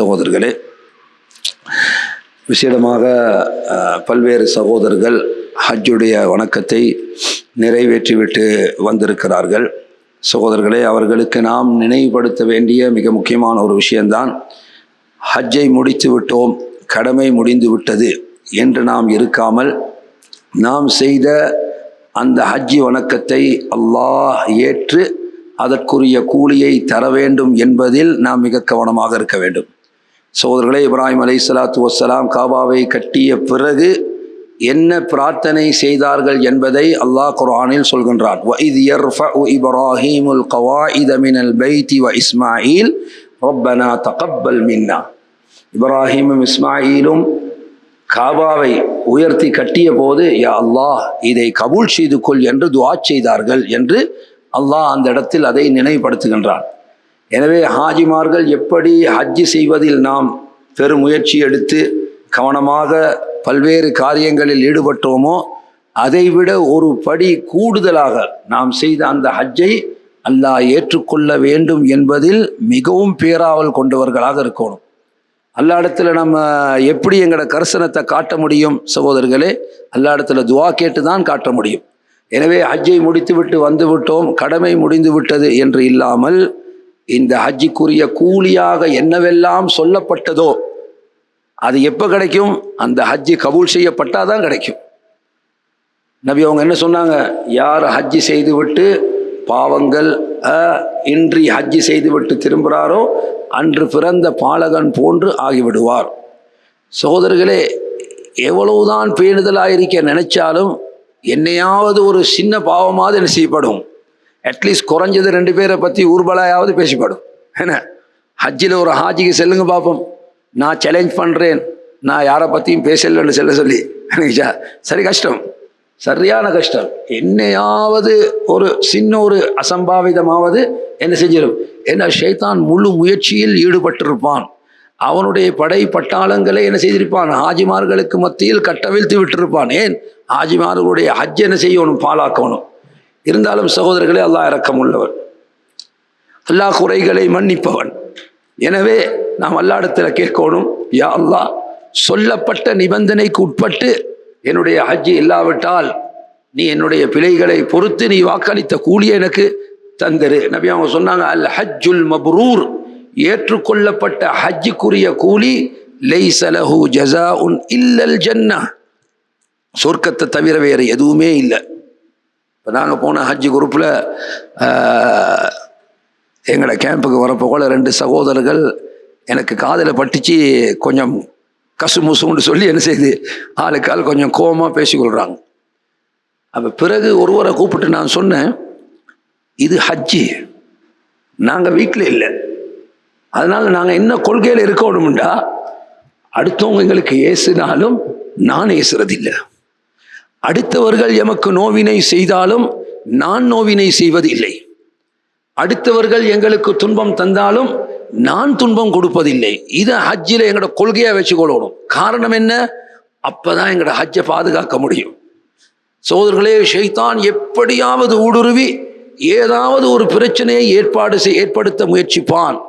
சகோதரர்களே விசேடமாக பல்வேறு சகோதரர்கள் ஹஜ்ஜுடைய வணக்கத்தை நிறைவேற்றிவிட்டு வந்திருக்கிறார்கள். சகோதரர்களே அவர்களுக்கு நாம் நினைவுபடுத்த வேண்டிய மிக முக்கியமான ஒரு விஷயம்தான் ஹஜ்ஜை முடித்து விட்டோம் கடமை முடிந்து விட்டது என்று நாம் இருக்காமல் நாம் செய்த அந்த ஹஜ்ஜி வணக்கத்தை அல்லாஹ் ஏற்று அதற்குரிய கூலியை தர வேண்டும் என்பதில் நாம் மிக கவனமாக இருக்க வேண்டும். சகோதரர்களே இப்ராஹிம் அலை சலாத்து வசலாம் காபாவை கட்டிய பிறகு என்ன பிரார்த்தனை செய்தார்கள் என்பதை அல்லாஹ் குரானில் சொல்கின்றார் வைத் யர்ஃபஉ இப்ராஹீமுல் கவாயித மினல் பைத்தி வ இஸ்மாயில் ரப்பனா தகப்பல் மின்னா. இப்ராஹீமும் இஸ்மாயிலும் காபாவை உயர்த்தி கட்டிய போது யா அல்லாஹ் இதை கபூல் செய்து கொள் என்று துவா செய்தார்கள் என்று அல்லாஹ் அந்த இடத்தில் அதை நினைவுபடுத்துகின்றான். எனவே ஹாஜிமார்கள் எப்படி ஹஜ்ஜி செய்வதில் நாம் பெரும் முயற்சி எடுத்து கவனமாக பல்வேறு காரியங்களில் ஈடுபட்டோமோ அதைவிட ஒரு படி கூடுதலாக நாம் செய்த அந்த ஹஜ்ஜை அல்லாஹ் ஏற்றுக்கொள்ள வேண்டும் என்பதில் மிகவும் பேராவல் கொண்டவர்களாக இருக்கணும். அல்லா இடத்துல நம்ம எப்படி எங்களோட கரிசனத்தை காட்ட முடியும் சகோதரர்களே? அல்லா இடத்துல துவா கேட்டு தான் காட்ட முடியும். எனவே ஹஜ்ஜை முடித்துவிட்டு வந்து விட்டோம் கடமை முடிந்து விட்டது என்று இல்லாமல் இந்த ஹஜ்ஜிக்குரிய கூலியாக என்னவெல்லாம் சொல்லப்பட்டதோ அது எப்போ கிடைக்கும்? அந்த ஹஜ்ஜி கபூல் செய்யப்பட்டால் தான் கிடைக்கும். நபி அவங்க என்ன சொன்னாங்க? யார் ஹஜ்ஜி செய்துவிட்டு பாவங்கள் இன்றி ஹஜ்ஜி செய்துவிட்டு திரும்புகிறாரோ அன்று பிறந்த பாலகன் போன்று ஆகிவிடுவார். சகோதரர்களே எவ்வளவுதான் பேணுதலாக இருக்க நினைச்சாலும் என்னையாவது ஒரு சின்ன பாவமாவது என்ன செய்யப்படும்? அட்லீஸ்ட் குறைஞ்சது ரெண்டு பேரை பற்றி ஊர்பலாயாவது பேசிப்படும். என்ன? ஹஜ்ஜில் ஒரு ஹாஜிக்கு செல்லுங்க பார்ப்போம் நான் சேலஞ்ச் பண்ணுறேன் நான் யாரை பற்றியும் பேசலன்னு சொல்ல சொல்லி. நினைச்சா சரி கஷ்டம். சரியான கஷ்டம். என்னையாவது ஒரு சின்ன ஒரு அசம்பாவிதமாவது என்ன செஞ்சிடும் என்ன ஷைத்தான் முழு முயற்சியில் ஈடுபட்டிருப்பான். அவனுடைய படை பட்டாளங்களை என்ன செய்திருப்பான்? ஹாஜிமார்களுக்கு மத்தியில் கட்டவிழ்த்து விட்டிருப்பான். ஏன்? ஹாஜிமார்களுடைய ஹஜ் என்ன செய்யணும்? பாலாக்கணும் இருந்தாலும் சகோதரர்களே அல்லாஹ் இறக்கம் உள்ளவர் அல்லாஹ் குறைகளை மன்னிப்பவன். எனவே நாம் அல்லாடத்தில் கேட்கணும் யா அல்லாஹ் சொல்லப்பட்ட நிபந்தனைக்கு உட்பட்டு என்னுடைய ஹஜ்ஜி இல்லாவிட்டால் நீ என்னுடைய பிழைகளை பொறுத்து நீ வாக்களித்த கூலியை எனக்கு தந்தரு. நபி அவங்க சொன்னாங்க அல் ஹஜ்ஜுல் மப்ரூர் ஏற்றுக்கொள்ளப்பட்ட ஹஜ்ஜுக்குரிய கூலி லைசலஹு ஜசா உன் இல்லல் ஜன்னா சொர்க்கத்தை தவிர வேறு எதுவுமே இல்லை. இப்போ நாங்கள் போன ஹஜ்ஜி குரூப்பில் எங்களோட கேம்புக்கு வரப்போ கூட ரெண்டு சகோதரர்கள் எனக்கு காதில் பட்டுச்சு கொஞ்சம் கசு முசுன்னு சொல்லி என்ன செய்யுது ஆளுக்கு ஆள் கொஞ்சம் கோபமாக பேசிக்கொள்கிறாங்க அப்போ பிறகு ஒருவரை கூப்பிட்டு நான் சொன்னேன் இது ஹஜ்ஜி நாங்கள் வீட்டில் இல்லை. அதனால் நாங்கள் என்ன கொள்கையில் இருக்கணும்டா அடுத்தவங்க எங்களுக்கு ஏசுனாலும் நான் ஏசுறதில்லை. அடுத்தவர்கள் எமக்கு நோவினை செய்தாலும் நான் நோவினை செய்வதில்லை. அடுத்தவர்கள் எங்களுக்கு துன்பம் தந்தாலும் நான் துன்பம் கொடுப்பதில்லை. இதை ஹஜ்ஜில் எங்களோட கொள்கையை வச்சுக்கொள்ளணும். காரணம் என்ன? அப்பதான் எங்களோட ஹஜ்ஜை பாதுகாக்க முடியும். சோதர்களே ஷைத்தான் எப்படியாவது ஊடுருவி ஏதாவது ஒரு பிரச்சனையை ஏற்பாடு செய் ஏற்படுத்த முயற்சிப்பான்.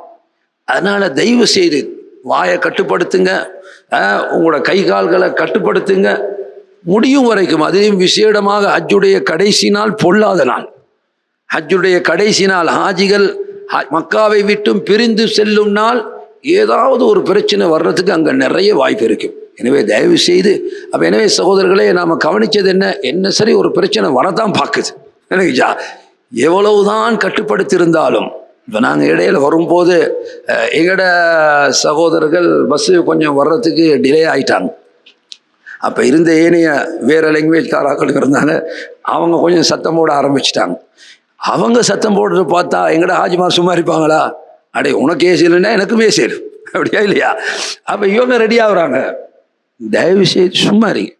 அதனால் தயவு செய்து வாயை கட்டுப்படுத்துங்க. உங்களோட கை கால்களை கட்டுப்படுத்துங்க. முடியும் வரைக்கும் அதையும் விசேடமாக ஹஜ்ஜுடைய கடைசி நாள் பொல்லாத நாள். ஹஜ்ஜுடைய கடைசி நாள் ஹாஜிகள் மக்காவை விட்டும் பிரிந்து செல்லும் நாள் ஏதாவது ஒரு பிரச்சனை வர்றதுக்கு அங்கே நிறைய வாய்ப்பு இருக்கும் எனவே தயவு செய்து அப்போ எனவே சகோதரர்களே நாம் கவனித்தது என்ன? என்ன சரி ஒரு பிரச்சனை வரதான் பார்க்குது. எனக்குச்சா எவ்வளவுதான் கட்டுப்படுத்தியிருந்தாலும் இப்போ நாங்கள் இடையில வரும்போது அஹ், எங்கட சகோதரர்கள் பஸ்ஸு கொஞ்சம் வர்றதுக்கு டிலே ஆயிட்டாங்க. அப்போ இருந்த ஏனைய வேறு லாங்குவேஜ் காராக்கள் இருந்தாங்க. அவங்க கொஞ்சம் சத்தம் போட ஆரம்பிச்சிட்டாங்க. அவங்க சத்தம் போடுறது பார்த்தா எங்கட ஹாஜிமார் சும்மா இருப்பாங்களா? அடே உனக்கு ஏசியலுன்னா எனக்கும் ஏசியல் அப்படியா இல்லையா? அப்போ இவங்க ரெடி ஆகுறாங்க. தயவு செய்து சும்மா இருங்க.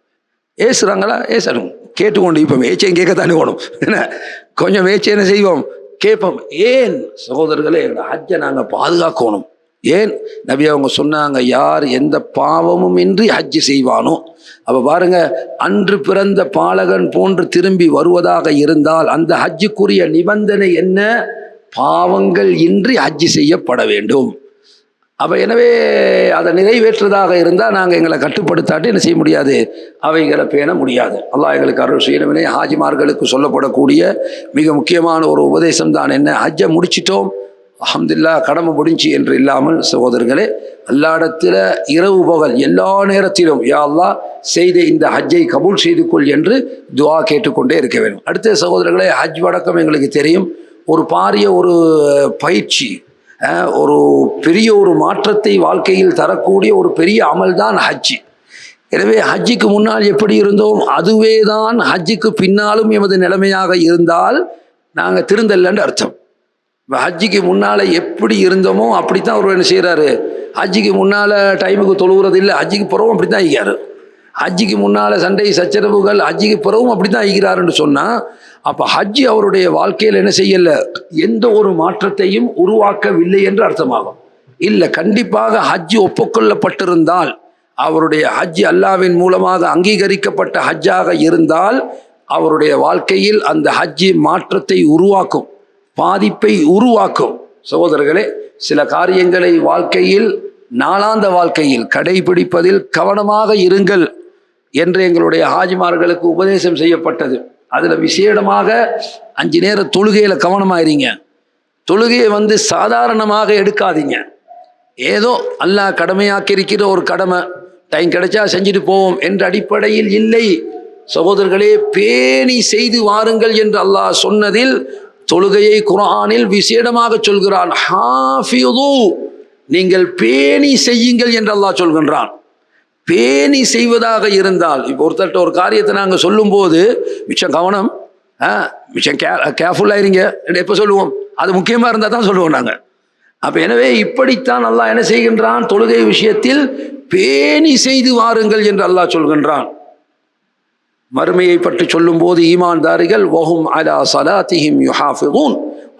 ஏசுறாங்களா? ஏசணும். கேட்டுக்கொண்டு இப்போ மேய்ச்சையும் கேட்கத்தானே போகணும் என்ன? கொஞ்சம் மேய்ச்சி என்ன செய்வோம்? கேட்போம். ஏன் சகோதரர்களே எங்களோட ஹஜ்ஜை நாங்கள் பாதுகாக்கணும். ஏன்? நபி அவங்க சொன்னாங்க யார் எந்த பாவமும் இன்றி ஹஜ்ஜு செய்வானோ அப்போ பாருங்க அன்று பிறந்த பாலகன் போன்று திரும்பி வருவதாக இருந்தால் அந்த ஹஜ்ஜுக்குரிய நிபந்தனை என்ன? பாவங்கள் இன்றி ஹஜ்ஜு செய்யப்பட வேண்டும். அப்போ எனவே அதை நிறைவேற்றுவதாக இருந்தால் நாங்கள் எங்களை கட்டுப்படுத்தாட்டி என்ன செய்ய முடியாது? அவைகளை பேண முடியாது. அல்லாஹ் எங்களுக்கு அருள் செய்யணுமே. ஹாஜிமார்களுக்கு சொல்லப்படக்கூடிய மிக முக்கியமான ஒரு உபதேசம் தான் என்ன? ஹஜ்ஜை முடிச்சிட்டோம். அஹமதுல்லா கடமை முடிஞ்சு என்று இல்லாமல் சகோதரர்களே அல்லாடத்தில் இரவு பகல் எல்லா நேரத்திலும் யாழ்லா செய்த இந்த ஹஜ்ஜை கபூல் செய்து கொள் என்று துவா கேட்டுக்கொண்டே இருக்க வேண்டும். அடுத்த சகோதரர்களே ஹஜ் வழக்கம் எங்களுக்கு தெரியும். ஒரு பாரிய ஒரு பயிற்சி ஒரு பெரிய ஒரு மாற்றத்தை வாழ்க்கையில் தரக்கூடிய ஒரு பெரிய அமல் தான் ஹஜ்ஜி. எனவே ஹஜ்ஜிக்கு முன்னால் எப்படி இருந்தோம்? அதுவே தான் ஹஜ்ஜிக்கு பின்னாலும் எமது நிலைமையாக இருந்தால் நாங்கள் திருந்தல்லன்னு அர்த்தம். இப்போ ஹஜ்ஜிக்கு முன்னால் எப்படி இருந்தோமோ அப்படி தான் அவர் என்ன செய்கிறாரு ஹஜ்ஜிக்கு முன்னால் டைமுக்கு தொழுகிறது இல்லை ஹஜ்ஜிக்கு பிறவும் அப்படி தான் ஐயாரு ஹஜ்ஜிக்கு முன்னால் சண்டை சச்சரவுகள் ஹஜ்ஜிக்கு பிறவும் அப்படி தான் ஐகிறாருன்னு சொன்னால் அப்போ ஹஜ்ஜி அவருடைய வாழ்க்கையில் என்ன செய்யலை? எந்த ஒரு மாற்றத்தையும் உருவாக்கவில்லை என்று அர்த்தமாகும். இல்லை கண்டிப்பாக ஹஜ்ஜி ஒப்புக்கொள்ளப்பட்டிருந்தால் அவருடைய ஹஜ் அல்லாவின் மூலமாக அங்கீகரிக்கப்பட்ட ஹஜ்ஜாக இருந்தால் அவருடைய வாழ்க்கையில் அந்த ஹஜ்ஜி மாற்றத்தை உருவாக்கும். பாதிப்பை உருவாக்கும். சகோதரர்களே சில காரியங்களை வாழ்க்கையில் நாளாந்த வாழ்க்கையில் கடைபிடிப்பதில் கவனமாக இருங்கள் என்று எங்களுடைய ஹாஜிமார்களுக்கு உபதேசம் செய்யப்பட்டது. அதில் விசேடமாக அஞ்சு நேர தொழுகையில் கவனமாயிருங்க. தொழுகையை வந்து சாதாரணமாக எடுக்காதீங்க. ஏதோ அல்லாஹ் கடமையாக்கியிருக்கிற ஒரு கடமை டைம் கிடைச்சா செஞ்சுட்டு போவோம் என்ற அடிப்படையில் இல்லை. சகோதரர்களே பேணி செய்து வாருங்கள் என்று அல்லாஹ் சொன்னதில் தொழுகையை குரானில் விசேடமாக சொல்கிறான் ஹாஃபிது நீங்கள் பேணி செய்யுங்கள் என்று அல்லாஹ் சொல்கின்றான். பேணி செய்வதாக இருந்தால் இப்போ ஒருத்தர்கிட்ட ஒரு காரியத்தை நாங்கள் சொல்லும்போது மிச்சம் கவனம் ஆ மிச்சம் கே கேர்ஃபுல்லாக இருங்க. எப்போ சொல்லுவோம்? அது முக்கியமாக இருந்தால் தான் சொல்லுவோம் நாங்கள் அப்போ எனவே இப்படித்தான் அல்லாஹ் என்ன செய்கின்றான்? தொழுகை விஷயத்தில் பேணி செய்து வாருங்கள் என்று அல்லாஹ் சொல்கின்றான். மறுமையை பற்றி சொல்லும்போது ஈமான்தாரிகள் வஹும் அலா சலாத்திஹிம் யுஹாஃபிதூன்.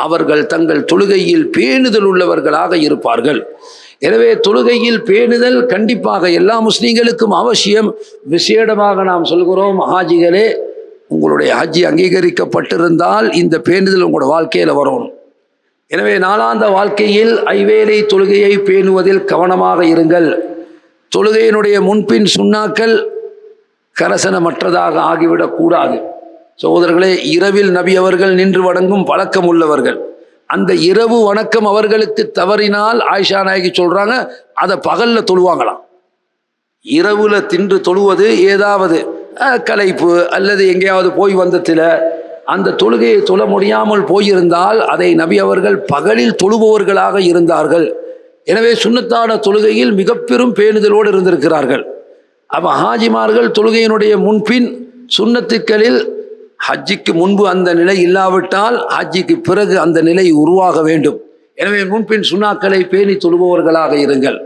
அவர்கள் தங்கள் தொழுகையில் பேணுதல் உள்ளவர்களாக இருப்பார்கள். எனவே தொழுகையில் பேணுதல் கண்டிப்பாக எல்லா முஸ்லீம்களுக்கும் அவசியம். விசேடமாக நாம் சொல்கிறோம் ஹாஜிகளே உங்களுடைய ஹஜ்ஜி அங்கீகரிக்கப்பட்டிருந்தால் இந்த பேணுதல் உங்களோட வாழ்க்கையில் வரணும் எனவே நாளாந்த வாழ்க்கையில் ஐவேளை தொழுகையை பேணுவதில் கவனமாக இருங்கள். தொழுகையினுடைய முன்பின் சுண்ணாக்கள் கரசனமற்றதாக ஆகிவிடக்கூடாது சகோதரர்களே இரவில் நபி அவர்கள் நின்று வணங்கும் பழக்கம் உள்ளவர்கள். அந்த இரவு வணக்கம் அவர்களுக்கு தவறினால் ஆயிஷா நாயகி சொல்றாங்க அதை பகல்ல தொழுவாங்களாம். இரவுல தின்று தொழுவது ஏதாவது கலைப்பு களைப்பு அல்லது எங்கேயாவது போய் வந்ததில் அந்த தொழுகையை தொழ முடியாமல் போயிருந்தால் அதை நபி அவர்கள் பகலில் தொழுபவர்களாக இருந்தார்கள். எனவே சுண்ணத்தான தொழுகையில் மிக பெரும் பேணுதலோடு இருந்திருக்கிறார்கள். அப்போ ஹாஜிமார்கள் தொழுகையினுடைய முன்பின் சுண்ணத்துக்களில் ஹஜ்ஜிக்கு முன்பு அந்த நிலை இல்லாவிட்டால் ஹஜ்ஜிக்கு பிறகு அந்த நிலை உருவாக வேண்டும். எனவே முன்பின் சுண்ணாக்களை பேணி தொழுபவர்களாக இருங்கள்.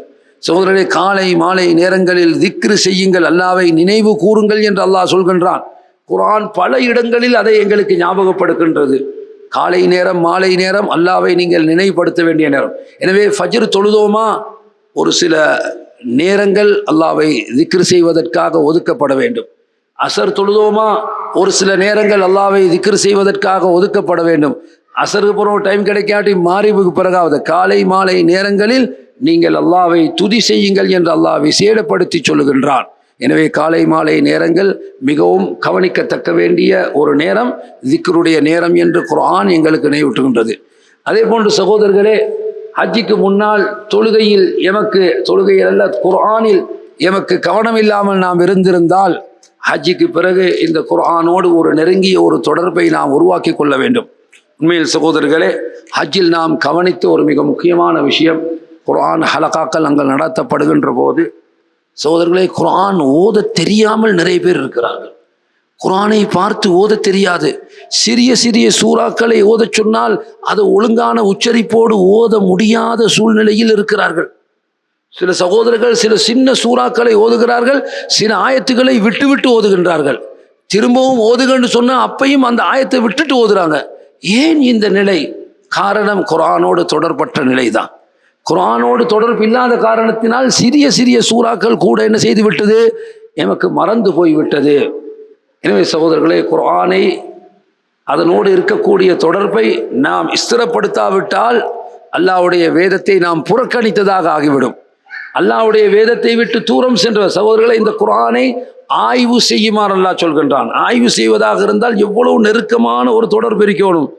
சகோதரரை காலை மாலை நேரங்களில் திக்ரு செய்யுங்கள். அல்லாவை நினைவு கூறுங்கள் என்று அல்லாஹ் சொல்கின்றான். குரான் பல இடங்களில் அதை எங்களுக்கு ஞாபகப்படுகின்றது காலை நேரம் மாலை நேரம் அல்லாவை நீங்கள் நினைவுபடுத்த வேண்டிய நேரம். எனவே ஃபஜ்ர் தொழுதோமா? ஒரு சில நேரங்கள் அல்லாவை திக்ரு செய்வதற்காக ஒதுக்கப்பட வேண்டும். அசர் தொழுதோமா? ஒரு சில நேரங்கள் அல்லாவை திக்ரு செய்வதற்காக ஒதுக்கப்பட வேண்டும். அசருக்கு பிறகு டைம் கிடைக்காட்டி மாறிவுக்கு பிறகாவது. காலை மாலை நேரங்களில் நீங்கள் அல்லாவை துதி செய்யுங்கள் என்று அல்லாஹ் விசேடப்படுத்தி சொல்லுகின்றான். எனவே காலை மாலை நேரங்கள் மிகவும் கவனிக்கத்தக்க வேண்டிய ஒரு நேரம் திக்ருடைய நேரம் என்று குரான் எங்களுக்கு நினைவூட்டுகின்றது. அதே போன்று சகோதரர்களே ஹஜ்ஜிக்கு முன்னால் தொழுகையில் எமக்கு தொழுகையில் அல்ல குர்ஆனில் எமக்கு கவனம் இல்லாமல் நாம் இருந்திருந்தால் ஹஜ்ஜிக்கு பிறகு இந்த குர்ஆனோடு ஒரு நெருங்கிய ஒரு தொடர்பை நாம் உருவாக்கி கொள்ள வேண்டும். உண்மையில் சகோதரர்களே ஹஜ்ஜில் நாம் கவனித்த ஒரு மிக முக்கியமான விஷயம் குர்ஆன் ஹலகாக்கள் அங்கே நடத்தப்படுகின்ற போது சகோதரர்களே குர்ஆன் ஓத தெரியாமல் நிறைய பேர் இருக்கிறார்கள். குரானை பார்த்து ஓத தெரியாது. சிறிய சிறிய சூறாக்களை ஓதச் சொன்னால் அது ஒழுங்கான உச்சரிப்போடு ஓத முடியாத சூழ்நிலையில் இருக்கிறார்கள். சில சகோதரர்கள் சில சின்ன சூறாக்களை ஓதுகிறார்கள் சில ஆயத்துக்களை விட்டு விட்டு ஓதுகின்றார்கள். திரும்பவும் ஓதுகன்னு சொன்னால் அப்பையும் அந்த ஆயத்தை விட்டுட்டு ஓதுறாங்க. ஏன் இந்த நிலை? காரணம் குரானோடு தொடர்பற்ற நிலை தான் குரானோடு தொடர்பு இல்லாத காரணத்தினால் சிறிய சிறிய சூறாக்கள் கூட என்ன செய்து விட்டது? எமக்கு மறந்து போய்விட்டது. எனவே சகோதரர்களே குர்ஆனை அதனோடு இருக்கக்கூடிய தொடர்பை நாம் ஸ்திரப்படுத்தாவிட்டால் அல்லாஹ்வுடைய வேதத்தை நாம் புறக்கணித்ததாக ஆகிவிடும். அல்லாவுடைய வேதத்தை விட்டு தூரம் சென்ற சகோதரர்களை இந்த குரானை ஆய்வு செய்யுமாறு அல்லா சொல்கின்றான். ஆய்வு செய்வதாக இருந்தால் எவ்வளவு நெருக்கமான ஒரு தொடர்பு இருக்கணும்.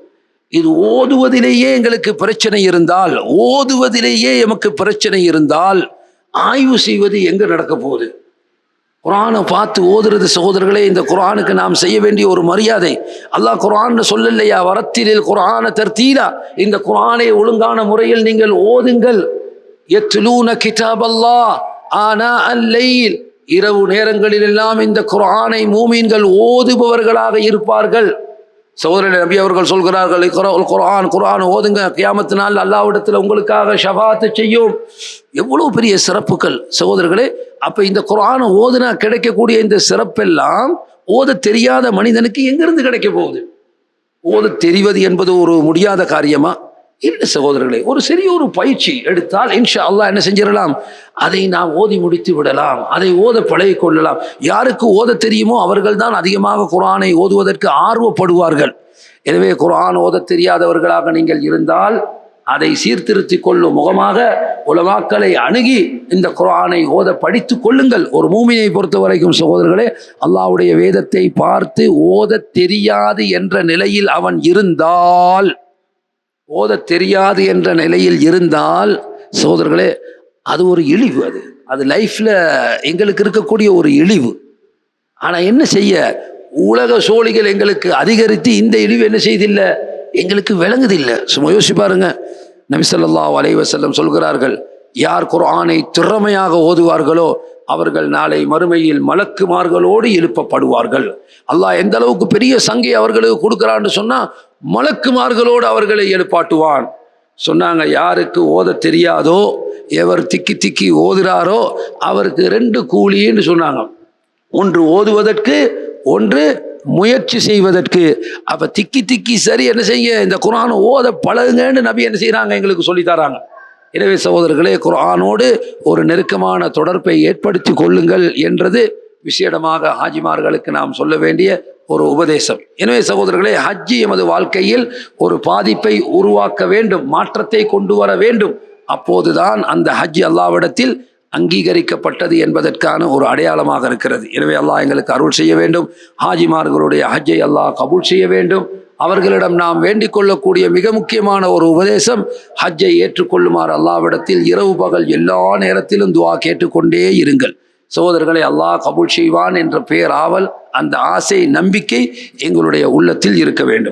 இது ஓதுவதிலேயே எங்களுக்கு பிரச்சனை இருந்தால் ஓதுவதிலேயே எமக்கு பிரச்சனை இருந்தால் ஆய்வு செய்வது எங்கு நடக்க போகுது? குரானை பார்த்து ஓதுறது சகோதரர்களே இந்த குரானுக்கு நாம் செய்ய வேண்டிய ஒரு மரியாதை. அல்லாஹ் குரான்னு சொல்லலையா? வரத்திலில் குரான தர்த்தீலா. இந்த குரானை ஒழுங்கான முறையில் நீங்கள் ஓதுங்கள். எத்லூன கிதாப் ஆனா அல்லையில் இரவு நேரங்களில் எல்லாம் இந்த குரானை மூமீன்கள் ஓதுபவர்களாக இருப்பார்கள். சகோதரர் நபி அவர்கள் சொல்கிறார்கள் குரான் குரான் ஓதுங்க கியாமத்தினால் அல்லாவிடத்தில் உங்களுக்காக ஷபாத்து செய்யும். எவ்வளவு பெரிய சிறப்புகள் சகோதரர்களே. அப்ப இந்த குரானை ஓதுனா கிடைக்கக்கூடிய இந்த சிறப்பெல்லாம் ஓத தெரியாத மனிதனுக்கு எங்கிருந்து கிடைக்க போகுது? ஓத தெரிவது என்பது ஒரு முடியாத காரியமா? இல்லை சகோதரர்களே ஒரு சிறிய ஒரு பயிற்சி எடுத்தால் இன்ஷா அல்லாஹ் என்ன செஞ்சிடலாம்? அதை நாம் ஓதி முடித்து விடலாம். அதை ஓத பழகி கொள்ளலாம். யாருக்கு ஓத தெரியுமோ அவர்கள் தான் அதிகமாக குரானை ஓதுவதற்கு ஆர்வப்படுவார்கள். எனவே குரான் ஓத தெரியாதவர்களாக நீங்கள் இருந்தால் அதை சீர்திருத்தி கொள்ளும் முகமாக உலமாக்களை அணுகி இந்த குரானை ஓத படித்து கொள்ளுங்கள். ஒரு மூமியை பொறுத்த வரைக்கும் சகோதரர்களே அல்லாவுடைய வேதத்தை பார்த்து ஓத தெரியாது என்ற நிலையில் அவன் இருந்தால் ஓத தெரியாது என்ற நிலையில் இருந்தால் சோதர்களே அது ஒரு இழிவு அது. அது லைஃப்பில் எங்களுக்கு இருக்கக்கூடிய ஒரு இழிவு. ஆனால் என்ன செய்ய? உலக சோழிகள் எங்களுக்கு அதிகரித்து இந்த இழிவு என்ன செய்தில்லை? எங்களுக்கு விளங்குதில்லை. சும்மா யோசிச்சு பாருங்க. நபிசல்லா அலைவசல்லம் சொல்கிறார்கள் யார் குரானை திறமையாக ஓதுவார்களோ அவர்கள் நாளை மறுமையில் மலக்குமார்களோடு எழுப்பப்படுவார்கள். அல்லாஹ் எந்த அளவுக்கு பெரிய சங்கை அவர்களுக்கு கொடுக்குறான்னு சொன்னால் மலக்குமார்களோடு அவர்களை எழுப்பாட்டுவான். சொன்னாங்க யாருக்கு ஓத தெரியாதோ எவர் திக்கி திக்கி ஓதுறாரோ அவருக்கு ரெண்டு கூலின்னு சொன்னாங்க. ஒன்று ஓதுவதற்கு ஒன்று முயற்சி செய்வதற்கு. அப்போ திக்கி திக்கி சரி என்ன செய்ய இந்த குரானை ஓத பழகுங்கன்னு நபி என்ன செய்கிறாங்க எங்களுக்கு சொல்லித்தராங்க எனவே சகோதரர்களே குர்ஆனோடு ஒரு நெருக்கமான தொடர்பை ஏற்படுத்தி கொள்ளுங்கள் என்றது விசேடமாக ஹாஜிமார்களுக்கு நாம் சொல்ல வேண்டிய ஒரு உபதேசம். எனவே சகோதரர்களே ஹஜ்ஜி எமது வாழ்க்கையில் ஒரு பாதிப்பை உருவாக்க வேண்டும் மாற்றத்தை கொண்டு வர வேண்டும். அப்போதுதான் அந்த ஹஜ் அல்லாவிடத்தில் அங்கீகரிக்கப்பட்டது என்பதற்கான ஒரு அடையாளமாக இருக்கிறது. எனவே அல்லாஹ் எங்களுக்கு அருள் செய்ய வேண்டும் ஹாஜிமார்களுடைய ஹஜ்ஜை அல்லாஹ் கபூல் செய்ய வேண்டும். அவர்களிடம் நாம் வேண்டிக் கொள்ளக்கூடிய மிக முக்கியமான ஒரு உபதேசம் ஹஜ்ஜை ஏற்றுக்கொள்ளுமாறு அல்லாவிடத்தில் இரவு பகல் எல்லா நேரத்திலும் துவா கேட்டுக்கொண்டே இருங்கள். சோதர்களை அல்லாஹ் கபூல் செய்வான் என்ற பேராவல் அந்த ஆசை நம்பிக்கை எங்களுடைய உள்ளத்தில் இருக்க வேண்டும்.